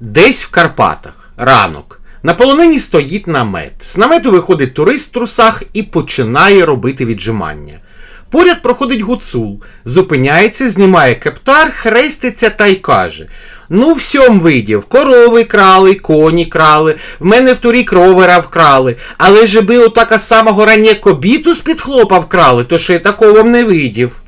Десь в Карпатах. Ранок. На полонині стоїть намет. З намету виходить турист в трусах і починає робити віджимання. Поряд проходить гуцул, зупиняється, знімає кептар, хреститься та й каже: Ну, всьом видів, корови крали, коні крали, в мене в турі ровера вкрали, але же би отака самого рання кобіту з-під хлопа вкрали, то ще такого не видів.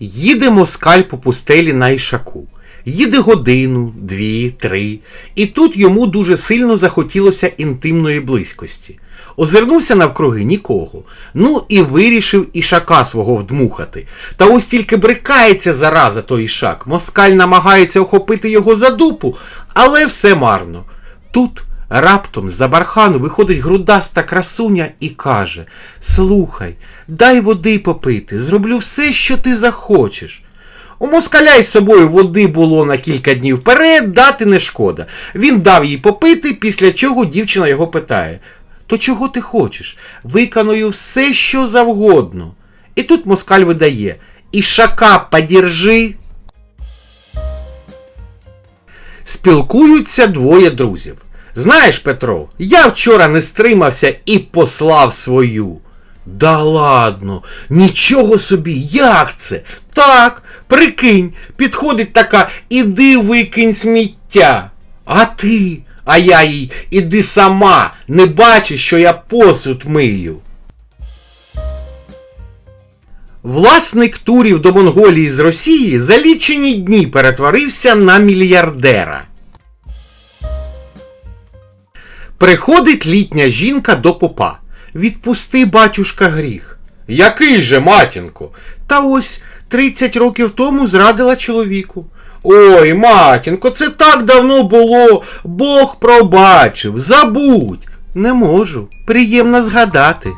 Їде москаль по пустелі на Ішаку. Їде годину, дві, три, і тут йому дуже сильно захотілося інтимної близькості. Озирнувся навкруги нікого. Ну і вирішив ішака свого вдмухати. Та ось тільки брикається зараза той ішак. Москаль намагається охопити його за дупу, але все марно. Тут раптом з-за бархану виходить грудаста красуня і каже: Слухай, дай води попити, зроблю все, що ти захочеш. У москаля із собою води було на кілька днів вперед, дати не шкода. Він дав їй попити, після чого дівчина його питає: То чого ти хочеш? Виконую все, що завгодно. І тут москаль видає: Ішака подержи. Спілкуються двоє друзів. Знаєш, Петро, я вчора не стримався і послав свою. Да ладно, нічого собі, як це? Так, прикинь, підходить така, іди викинь сміття. А ти? А я їй, іди сама, не бачиш, що я посуд мию. Власник турів до Монголії з Росії за лічені дні перетворився на мільярдера. Приходить літня жінка до попа. Відпусти, батюшка, гріх. Який же, матінко? Та ось 30 років тому зрадила чоловіку. Ой, матінко, це так давно було. Бог пробачив. Забудь. Не можу. Приємно згадати.